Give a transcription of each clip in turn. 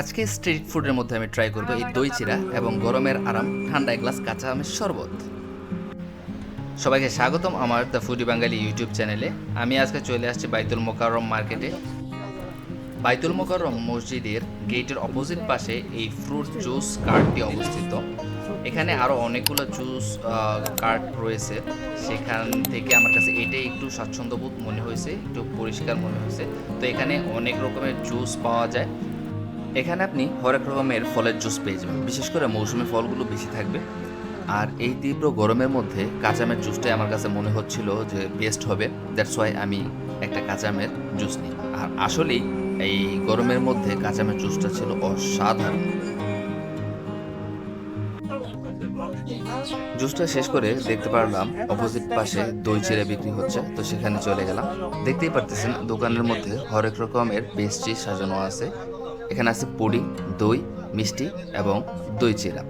আজকে স্ট্রিট ফুডের মধ্যে আমি ট্রাই করব এই দই চিরা এবং গরমের আরাম, ঠান্ডা এক গ্লাস কাঁচা আমের শরবত। সবাইকে স্বাগতম আমার দ্য ফুডি বাঙালি ইউটিউব চ্যানেলে আমি আজকে চলে আসছি বাইতুল মোকাররম মার্কেটে বাইতুল মোকাররম মসজিদের গেটের অপোজিট পাশে এই ফ্রুট জুস কার্টটি অবস্থিত। এখানে আরও অনেকগুলো জুস কার্ট রয়েছে। সেখান থেকে আমার কাছে এটাই একটু স্বাচ্ছন্দ্যবোধ মনে হয়েছে, একটু পরিষ্কার মনে হয়েছে। তো এখানে অনেক রকমের জুস পাওয়া যায়। এখানে আপনি হরেক রকমের ফলের জুস পেয়ে যাবেন। বিশেষ করে মৌসুমি ফলগুলো বেশি থাকবে। আর এই তীব্র গরমের মধ্যে কাঁচামের জুসটাই আমার কাছে মনে হচ্ছিল যে বেস্ট হবে। দ্যাটস ওয়াই আমি একটা কাঁচামের জুস নিই আর আসলেই এই গরমের মধ্যে কাঁচামের জুসটা ছিল অসাধারণ। জুসটা শেষ করে দেখতে পারলাম অপোজিট পাশে দই চিড়ে বিক্রি হচ্ছে, তো সেখানে চলে গেলাম। দেখতেই পারতেছেন দোকানের মধ্যে হরেক রকমের পেস্ট্রি সাজানো আছে। এখানে আছে পুডিং দই, মিষ্টি এবং দই চিরা।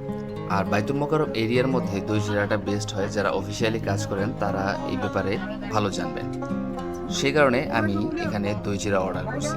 আর বাইতুল মোকারম এরিয়ার মধ্যে দই চিরাটা বেস্ট হয়। যারা অফিসিয়ালি কাজ করেন, তারা এই ব্যাপারে ভালো জানবেন। সেই কারণে আমি এখানে দই চিরা অর্ডার করছি।